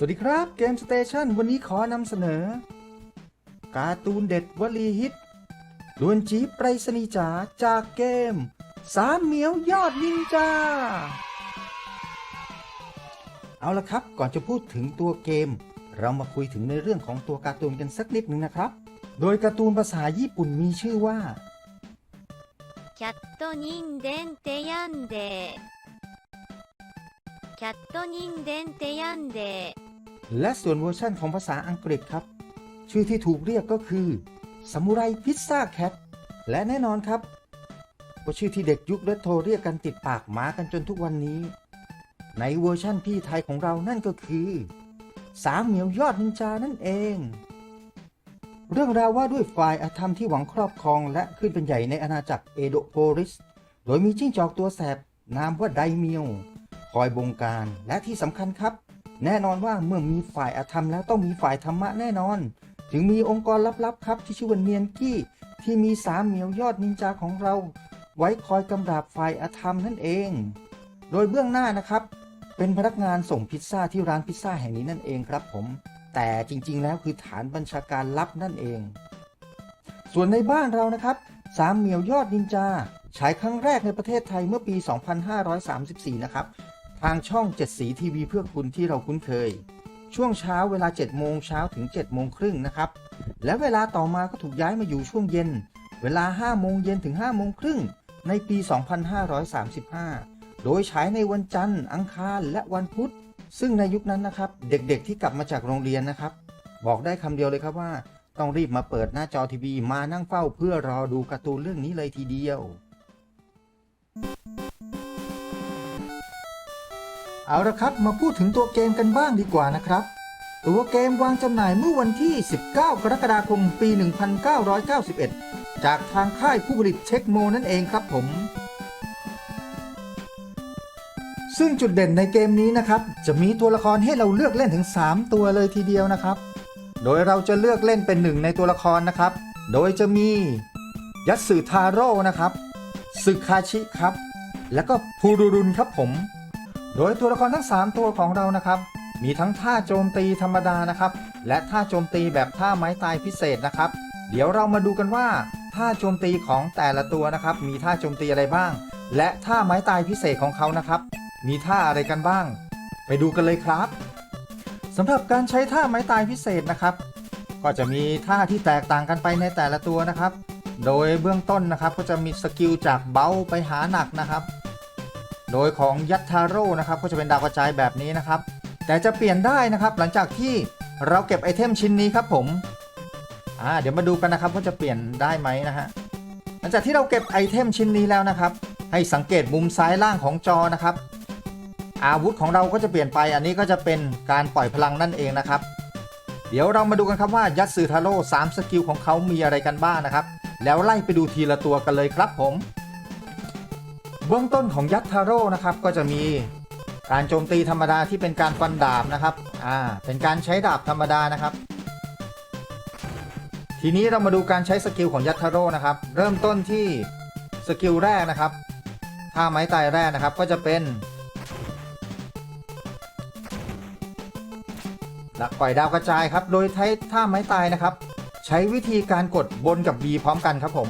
วัสดีครับเกมสเตชันวันนี้ขอนำเสนอ การ์ตูนเด็ดวลีฮิตดวนจีบไปรษณีย์จ๋าจากเกม สามเหมียวยอดนินจา เอาละครับก่อนจะพูดถึงตัวเกม เรามาคุยถึงในเรื่องของตัวการ์ตูนกันสักนิดหนึ่งนะครับ โดยการ์ตูนภาษาญี่ปุ่นมีชื่อว่า キャット人間テヤンデーキャット人間テヤンデー และส่วนเวอร์ชั่นของภาษาอังกฤษครับ ชื่อที่ถูกเรียกก็คือซามูไรพิซซ่าแคทและแน่นอนครับก็ชื่อที่เด็กยุคเรโทรเรียกกันติดปากหมากันจนทุกวันนี้ ในเวอร์ชั่นพี่ไทยของเรานั่นก็คือ สามเหมียวยอดนินจานั่นเอง เรื่องราวว่าด้วยฝ่ายอาธรรมที่หวังครอบครองและขึ้นเป็นใหญ่ในอาณาจักรเอโดโพลิส โดยมีจิ้งจอกตัวแสบนามว่าไดเมียว คอยบงการและที่สำคัญครับ แน่นอนว่าเมื่อมีฝ่ายอธรรมแล้วต้องมีฝ่ายธรรมะแน่นอน ถึงมีองค์กรลับๆครับที่ชื่อว่าเนียนกี้ ที่มีสามเหมียวยอดนินจาของเรา ไว้คอยกำราบฝ่ายอธรรมนั่นเอง โดยเบื้องหน้านะครับ เป็นพนักงานส่งพิซซ่าที่ร้านพิซซ่าแห่งนี้นั่นเองครับผม แต่จริงๆแล้วคือฐานบัญชาการลับนั่นเอง ส่วนในบ้านเรานะครับสามเหมียวยอดนินจาฉายครั้งแรกในประเทศไทยเมื่อปี 2534 นะครับ ทางช่อง 7 สีทีวีเพื่อคุณที่เราคุ้นเคย ช่วงเช้าเวลา 7 โมงเช้าถึง 7 โมงครึ่งนะครับ และเวลาต่อมาก็ถูกย้ายมาอยู่ช่วงเย็น เวลา 5 โมงเย็นถึง 5 โมงครึ่งในปี 2535 โดยฉายในวันจันทร์ อังคาร และวันพุธ ซึ่งในยุคนั้นนะครับ เด็กๆที่กลับมาจากโรงเรียนนะครับ บอกได้คำเดียวเลยครับว่า ต้องรีบมาเปิดหน้าจอทีวีมานั่งเฝ้าเพื่อรอดูการ์ตูนเรื่องนี้เลยทีเดียว เอาละครับมาพูดถึงตัวเกมกันบ้างดีกว่านะครับ ตัวเกมวางจำหน่ายเมื่อวันที่ 19 กรกฎาคม ปี 1991 จากทางค่ายผู้ผลิตเทคโมนั่นเองครับผม ซึ่งจุดเด่นในเกมนี้นะครับ จะมีตัวละครให้เราเลือกเล่นถึง 3 ตัวเลยทีเดียวนะครับ โดยเราจะเลือกเล่นเป็นหนึ่งในตัวละครนะครับ โดยจะมียัตสึทาโร่นะครับสึคาชิครับ แล้วก็พูรุรุนครับผม โดยตัวละครทั้ง 3 ตัวของเรานะครับ มีทั้งท่าโจมตีธรรมดานะครับ และท่าโจมตีแบบท่าไม้ตายพิเศษนะครับ เดี๋ยวเรามาดูกันว่าท่าโจมตีของแต่ละตัวนะครับ มีท่าโจมตีอะไรบ้าง และท่าไม้ตายพิเศษของเขานะครับ มีท่าอะไรกันบ้าง ไปดูกันเลยครับสำหรับการใช้ท่าไม้ตายพิเศษนะครับ ก็จะมีท่าที่แตกต่างกันไปในแต่ละตัวนะครับ โดยเบื้องต้นนะครับก็จะมีสกิลจากเบาไปหาหนักนะครับ โดยของยัตทาโร่นะครับก็จะเป็นดาวกระจายแบบนี้นะครับ แต่จะเปลี่ยนได้นะครับหลังจากที่เราเก็บไอเทมชิ้นนี้ครับผมอ่าเดี๋ยวมาดูกันนะครับว่าจะเปลี่ยนได้ไหมนะฮะหลังจากที่เราเก็บไอเทมชิ้นนี้แล้วนะครับ ให้สังเกตมุมซ้ายล่างของจอนะครับ อาวุธของเราก็จะเปลี่ยนไป อันนี้ก็จะเป็นการปล่อยพลังนั่นเองนะครับ เดี๋ยวเรามาดูกันครับว่ายัตสึทาโร่3สกิลของเขามีอะไรกันบ้างนะครับ แล้วไล่ไปดูทีละตัวกันเลยครับผม เบื้องต้นของยัตทาโร่นะครับก็จะมีการโจมตีธรรมดาที่เป็นการฟันดาบนะครับ อ่า เป็นการใช้ดาบธรรมดานะครับ ทีนี้เรามาดูการใช้สกิลของยัตทาโร่นะครับ เริ่มต้นที่สกิลแรกนะครับท่าไม้ตายแรกนะครับก็จะเป็นหลักปล่อยดาวกระจายครับ โดยใช้ท่าไม้ตายนะครับ ใช้วิธีการกดบนกับ B พร้อมกันครับผม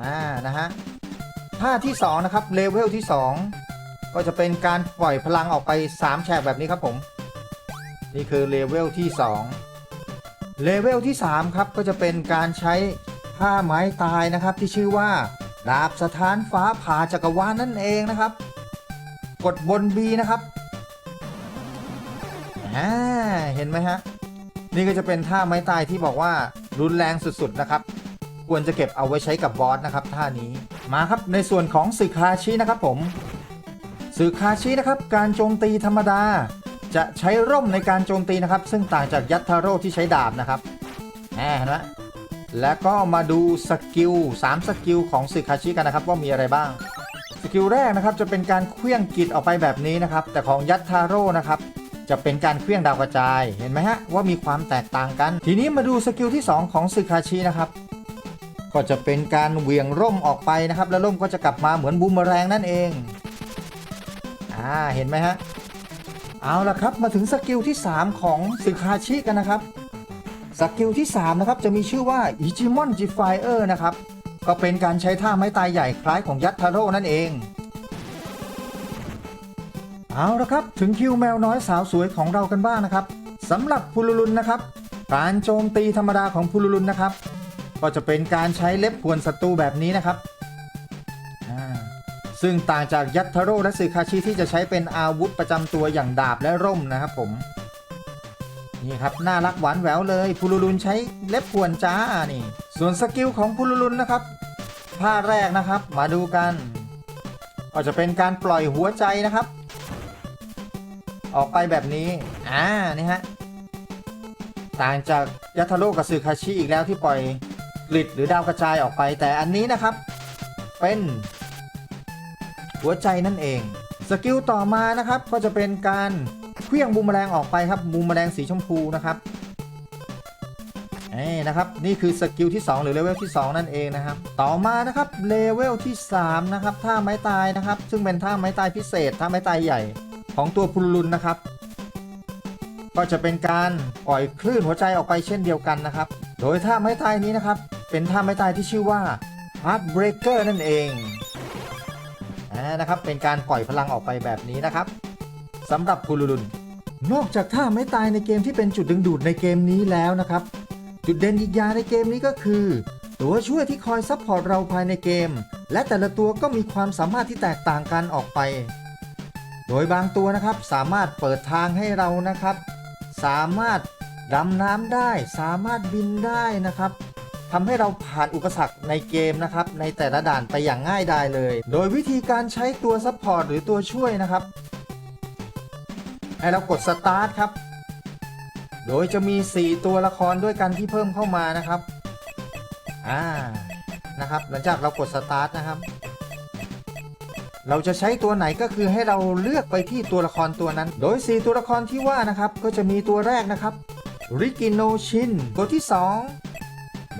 อ่า นะฮะ ท่าที่2นะครับเลเวลที่ 2 ก็จะเป็นการปล่อยพลังออกไป 3 แฉกแบบนี้ครับผม นี่คือเลเวลที่ 2 เลเวลที่ 3 ครับ ก็จะเป็นการใช้ท่าไม้ตายนะครับที่ชื่อว่าดาบสถานฟ้าผ่าจักรวาลนั่นเองนะครับ กดบน B นะครับอ่าเห็นไหมฮะ นี่ก็จะเป็นท่าไม้ตายที่บอกว่ารุนแรงสุดๆนะครับ ควรจะเก็บเอาไว้ใช้กับบอสนะครับท่านี้มาครับในส่วนของสึคาชินะครับผมสึคาชินะครับการโจมตีธรรมดา จะใช้ร่มในการโจมตีนะครับ ซึ่งต่างจากยัตทาโร่ที่ใช้ดาบนะครับแหมนไหมแล้วก็มาดูสกิล3สกิลของสึคาชิกันนะครับว่ามีอะไรบ้างสกิลแรกนะครับจะเป็นการเคลื่องกิจออกไปแบบนี้นะครับ แต่ของยัตทาโร่นะครับจะเป็นการเคลื่องดาวกระจายเห็นไหมฮะว่ามีความแตกต่างกัน ทีนี้มาดูสกิลที่ 2 ของสึคาชินะครับ ก็จะเป็นการเหวี่ยงร่มออกไปนะครับ แล้วร่มก็จะกลับมาเหมือนบูมเมอแรงนั่นเอง อ่า เห็นไหมฮะ เอาละครับ มาถึงสกิลที่ 3 ของสึคาชิกันนะครับ สกิลที่ 3 นะครับ จะมีชื่อว่าอิจิมอนจิไฟเออร์นะครับ ก็เป็นการใช้ท่าไม้ตายใหญ่คล้ายของยัตทาโร่นั่นเอง เอาละครับ ถึงคิวแมวน้อยสาวสวยของเรากันบ้างนะครับสำหรับพูลุลุนนะครับ การโจมตีธรรมดาของพูลุลุนนะครับ ก็จะเป็นการใช้เล็บพวนศัตรูแบบนี้นะครับ ซึ่งต่างจากยัตทาโร่และสึคาชิที่จะใช้เป็นอาวุธประจำตัวอย่างดาบและร่มนะครับผม นี่ครับ น่ารักหวานแหววเลยพูลุลุนใช้เล็บพวนจ้านี่ ส่วนสกิลของพูลุลุนนะครับท่าแรกนะครับมาดูกัน ก็จะเป็นการปล่อยหัวใจนะครับ ออกไปแบบนี้ อ่า นี่ฮะ ต่างจากยัตทาโร่กับสึคาชิอีกแล้วที่ปล่อย ลิดหรือดาวกระจายออกไป แต่อันนี้นะครับเป็นหัวใจนั่นเอง สกิลต่อมานะครับก็จะเป็นการเคลื่องบูมแมลงออกไปครับบูมแมลงสีชมพูนะครับนี่นะครับนี่คือสกิลที่ 2 หรือเลเวลที่ 2 นั่นเองนะครับ ต่อมานะครับเลเวลที่ 3 นะครับท่าไม้ตายนะครับ ซึ่งเป็นท่าไม้ตายพิเศษท่าไม้ตายใหญ่ของตัวพูลุนนะครับ ก็จะเป็นการปล่อยคลื่นหัวใจออกไปเช่นเดียวกันนะครับ โดยท่าไม้ตายนี้นะครับ เป็นท่าไม้ตายที่ชื่อว่า Heartbreaker นั่นเองอ่านะครับเป็นการปล่อยพลังออกไปแบบนี้นะครับสำหรับพูลุลุน นอกจากท่าไม้ตายในเกมที่เป็นจุดดึงดูดในเกมนี้แล้วนะครับ จุดเด่นอีกอย่างในเกมนี้ก็คือ ตัวช่วยที่คอยซัพพอร์ตเราภายในเกม และแต่ละตัวก็มีความสามารถที่แตกต่างกันออกไป โดยบางตัวนะครับสามารถเปิดทางให้เรานะครับ สามารถดำน้ำได้ สามารถบินได้นะครับ ทำให้เราผ่านอุปสรรคในเกมนะครับในแต่ละด่านไปอย่างง่ายดายเลย โดยวิธีการใช้ตัวซัพพอร์ตหรือตัวช่วยนะครับ ให้เรากดสตาร์ทครับ โดยจะมี 4 ตัวละครด้วยกันที่เพิ่มเข้ามานะครับอ่านะครับ หลังจากเรากดสตาร์ทนะครับ เราจะใช้ตัวไหนก็คือให้เราเลือกไปที่ตัวละครตัวนั้น โดย 4 ตัวละครที่ว่านะครับ ก็จะมีตัวแรกนะครับริกิโนชินตัวที่ 2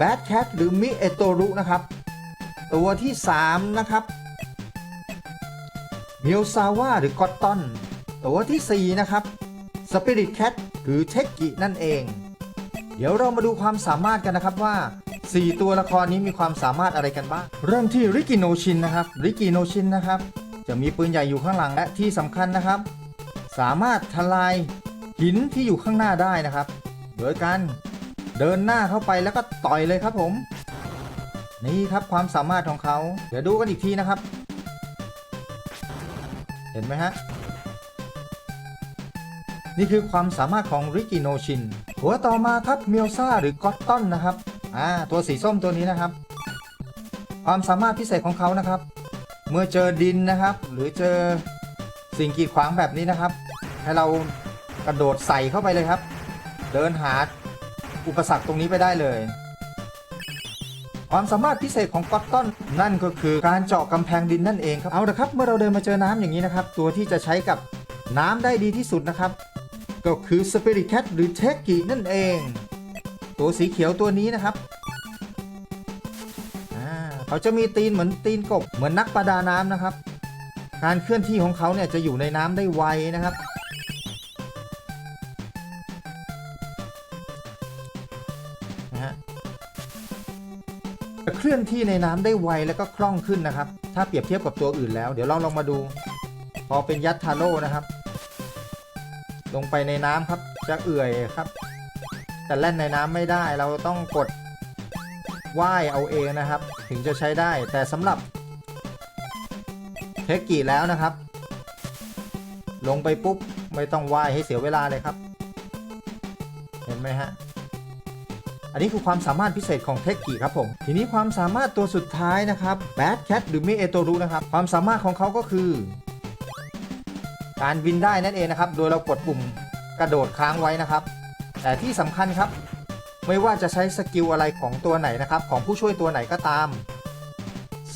Bad Cat หรือมิเอโตรุนะครับ ตัวที่ 3 นะครับมิโอซาวะหรือกอตตอน ตัวทีสี่4 นะครับ Spirit Cat หรือเทคกินั่นเอง เดี๋ยวเรามาดูความสามารถกันนะครับว่า 4 ตัวละครนี้มีความสามารถอะไรกันบ้าง เริ่มที่ริกิโนชินนะครับริกิโนชินนะครับ จะมีปืนใหญ่อยู่ข้างหลังและที่สำคัญนะครับ สามารถทลายหินที่อยู่ข้างหน้าได้นะครับ โดยการ เดินหน้าเข้าไปแล้วก็ต่อยเลยครับผม นี่ครับความสามารถของเขา เดี๋ยวดูกันอีกทีนะครับ เห็นไหมฮะ นี่คือความสามารถของริกิโนชิน หัวต่อมาครับเมียวซาหรือกอตตอนนะครับ อ่า ตัวสีส้มตัวนี้นะครับ ความสามารถพิเศษของเขานะครับ เมื่อเจอดินนะครับ หรือเจอสิ่งกีดขวางแบบนี้นะครับ ให้เรากระโดดใส่เข้าไปเลยครับ เดินหา อุปสรรคตรงนี้ไปได้เลย ความสามารถพิเศษของก็อตตอนนั่นก็คือการเจาะกำแพงดินนั่นเองครับเอาละครับ เมื่อเราเดินมาเจอน้ำอย่างนี้นะครับ ตัวที่จะใช้กับน้ำได้ดีที่สุดนะครับ ก็คือ Spirit Cat หรือเทกกินั่นเอง ตัวสีเขียวตัวนี้นะครับเขาจะมีตีนเหมือนตีนกบเหมือนนักประดาน้ำนะครับ การเคลื่อนที่ของเขาเนี่ยจะอยู่ในน้ำได้ไวนะครับ เคลื่อนที่ในน้ำได้ไวแล้วก็คล่องขึ้นนะครับ ถ้าเปรียบเทียบกับตัวอื่นแล้ว เดี๋ยวเราลองมาดู พอเป็นยัตทาโร่นะครับ ลงไปในน้ำครับ จะเอื่อยครับ แต่เล่นในน้ำไม่ได้เราต้องกดว่ายเอาเองนะครับ ถึงจะใช้ได้ แต่สำหรับเทคกิแล้วนะครับ ลงไปปุ๊บไม่ต้องว่ายให้เสียเวลาเลยครับ เห็นไหมฮะ อันนี้คือความสามารถพิเศษของเทคกิครับผม ทีนี้ความสามารถตัวสุดท้ายนะครับ Bad Cat หรือมิเอโตรุนะครับ ความสามารถของเขาก็คือ การบินได้นั่นเองนะครับ โดยเรากดปุ่มกระโดดค้างไว้นะครับ แต่ที่สำคัญครับ ไม่ว่าจะใช้สกิลอะไรของตัวไหนนะครับ ของผู้ช่วยตัวไหนก็ตาม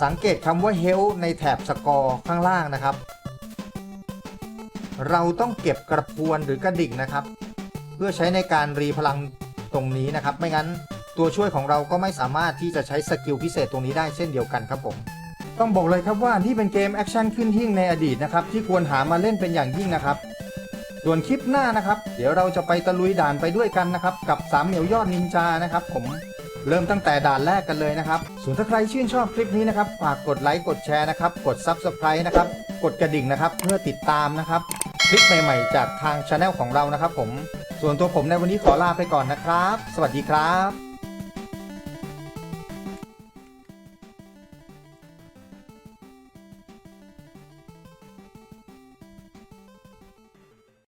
สังเกตคำว่า Health ในแถบสกอร์ข้างล่างนะครับ เราต้องเก็บกระพวนหรือกระดิ่งนะครับ เพื่อใช้ในการรีพลัง ตรงนี้นะครับ ไม่งั้นตัวช่วยของเราก็ไม่สามารถที่จะใช้สกิลพิเศษตรงนี้ได้เช่นเดียวกันครับผม ต้องบอกเลยครับว่านี่เป็นเกมแอคชั่นขึ้นหิ่งในอดีตนะครับที่ควรหามาเล่นเป็นอย่างยิ่งนะครับส่วนคลิปหน้านะครับ เดี๋ยวเราจะไปตะลุยด่านไปด้วยกันนะครับ กับสามเหมียวยอดนินจานะครับ ผมเริ่มตั้งแต่ด่านแรกกันเลยนะครับส่วนถ้าใครชื่นชอบคลิปนี้นะครับฝากกดไลค์กดแชร์นะครับ กด Subscribe นะครับ กดกระดิ่งนะครับ เพื่อติดตามนะครับ คลิปใหม่ๆ จากทางช anel ของเรานะครับผม ส่วนตัวผมในวันนี้ขอลาไปก่อนนะครับ สวัสดีครับ